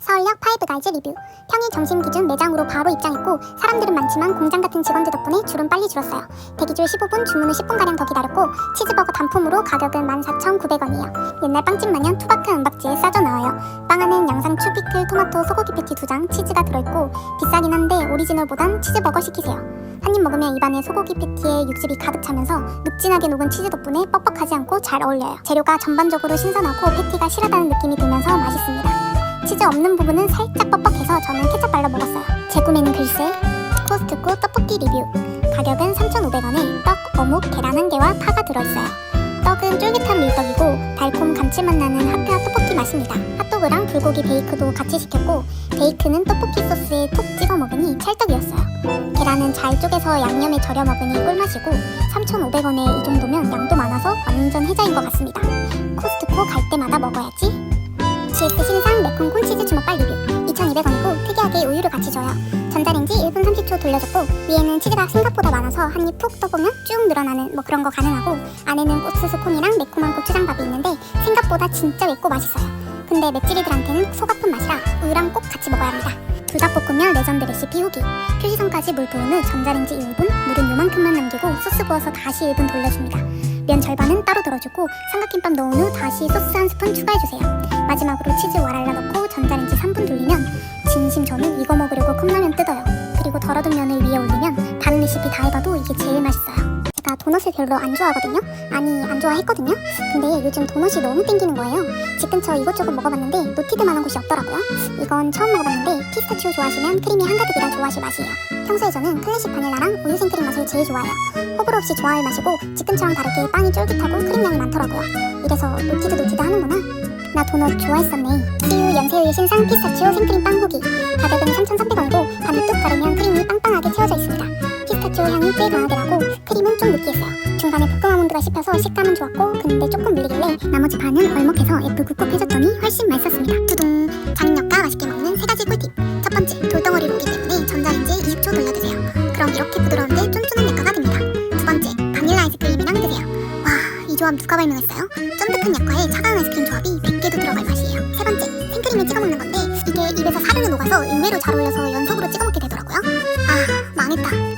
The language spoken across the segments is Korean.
서울역 파이브가이즈 리뷰. 평일 점심 기준 매장으로 바로 입장했고 사람들은 많지만 공장 같은 직원들 덕분에 줄은 빨리 줄었어요. 대기줄 15분, 주문은 10분가량 더 기다렸고 치즈버거 단품으로 가격은 14,900원이에요. 옛날 빵집 마냥 투박한 은박지에 싸져 나와요. 빵 안엔 양상추, 피클, 토마토, 소고기 패티 2장, 치즈가 들어있고 비싸긴 한데 오리지널보단 치즈버거 시키세요. 한 입 먹으면 입안에 소고기 패티에 육즙이 가득 차면서 눅진하게 녹은 치즈 덕분에 뻑뻑하지 않고 잘 어울려요. 재료가 전반적으로 신선하고 패티가 실하다는 느낌이 들면서 없는 부분은 살짝 뻑뻑해서 저는 케첩 발라 먹었어요. 재구매는 글쎄 코스트코 떡볶이 리뷰. 가격은 3,500원에 떡, 어묵, 계란 한 개와 파가 들어있어요. 떡은 쫄깃한 밀떡이고 달콤 감칠맛 나는 학교 떡볶이 맛입니다. 핫도그랑 불고기 베이크도 같이 시켰고 베이크는 떡볶이 소스에 톡 찍어 먹으니 찰떡이었어요. 계란은 잘 쪼개서 양념에 절여 먹으니 꿀맛이고 3,500원에 이 정도면 양도 많아서 완전 혜자인 것 같습니다. 코스트코 갈 때마다 먹어야지. GS 신상 매콤 콘 30초 돌려줬고 위에는 치즈가 생각보다 많아서 한 입 푹 떠보면 쭉 늘어나는 뭐 그런 거 가능하고 안에는 옥수수 콘이랑 매콤한 고추장밥이 있는데 생각보다 진짜 맵고 맛있어요. 근데 맵찔이들한테는 속 아픈 맛이라 우유랑 꼭 같이 먹어야 합니다. 불닭볶음면 레전드 레시피 후기 표시선까지 물 부은 후 전자레인지 1분 물은 요만큼만 남기고 소스 부어서 다시 1분 돌려줍니다. 면 절반은 따로 덜어주고 삼각김밥 넣은 후 다시 소스 한 스푼 추가해주세요. 마지막으로 치즈 와랄라 넣고 전자레인지 3분 돌리면 진심 저는 이거 먹으려고 컵라면 뜯어요. 덜어둔 면을 위에 올리면 다른 레시피 다 해봐도 이게 제일 맛있어요. 제가 도넛을 별로 안 좋아하거든요. 아니 안 좋아했거든요. 근데 요즘 도넛이 너무 땡기는 거예요. 집 근처 이것저것 먹어봤는데 노티드만한 곳이 없더라고요. 이건 처음 먹어봤는데 피스타치오 좋아하시면 크림이 한가득이라 좋아하실 맛이에요. 평소에 저는 클래식 바닐라랑 우유 생크림 맛을 제일 좋아해요. 호불호 없이 좋아할 맛이고 집 근처랑 다르게 빵이 쫄깃하고 크림량이 많더라고요. 이래서 노티드 노티드 하는구나. 나 도넛 좋아했었네. CU 연세우유 신상 피스타치오 생크림 빵 후기. 가격은 3,300원이고 반을 뚝 가르면 중간에 볶음 아몬드가 씹혀서 식감은 좋았고 근데 조금 물리길래 나머지 반은 얼먹해서 F 굽고 해줬더니 훨씬 맛있었습니다. 두둥! 장력과 맛있게 먹는 세 가지 꿀팁. 첫 번째, 돌덩어리로 오기 때문에 전자레인지에 20초 돌려주세요. 그럼 이렇게 부드러운데 쫀쫀한 내과가 됩니다. 두 번째, 바닐라 아이스크림이랑 드세요. 와, 이 조합 누가 발명했어요? 쫀득한 약과에 차가운 아이스크림 조합이 100개도 들어갈 맛이에요. 세 번째, 생크림에 찍어 먹는 건데 이게 입에서 사르르 녹아서 의외로 잘 어울려서 연속으로 찍어 먹게 되더라고요. 아, 망했다.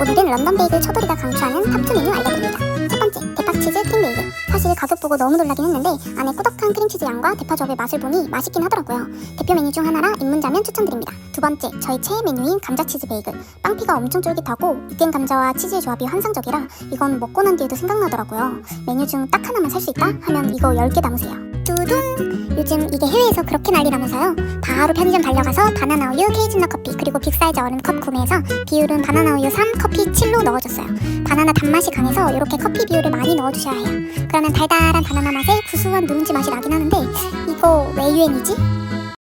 오늘은 런던 베이글 처돌이가 강추하는 탑2 메뉴 알려드립니다. 첫 번째, 대파치즈 크림 베이글. 사실 가격 보고 너무 놀라긴 했는데 안에 꾸덕한 크림치즈 양과 대파 조합의 맛을 보니 맛있긴 하더라고요. 대표 메뉴 중 하나라 입문자면 추천드립니다. 두 번째, 저희 최애 메뉴인 감자치즈 베이글. 빵피가 엄청 쫄깃하고 으깬 감자와 치즈의 조합이 환상적이라 이건 먹고 난 뒤에도 생각나더라고요. 메뉴 중 딱 하나만 살 수 있다? 하면 이거 10개 담으세요. 두둥! 요즘 이게 해외에서 그렇게 난리라면서요. 바로 편의점 달려가서 바나나 우유 케이즐넛 커피 그리고 빅사이즈 얼음 컵 구매해서 비율은 바나나 우유 3, 커피 7로 넣어줬어요. 바나나 단맛이 강해서 이렇게 커피 비율을 많이 넣어주셔야 해요. 그러면 달달한 바나나 맛에 구수한 누룽지 맛이 나긴 하는데 이거 왜 유행이지?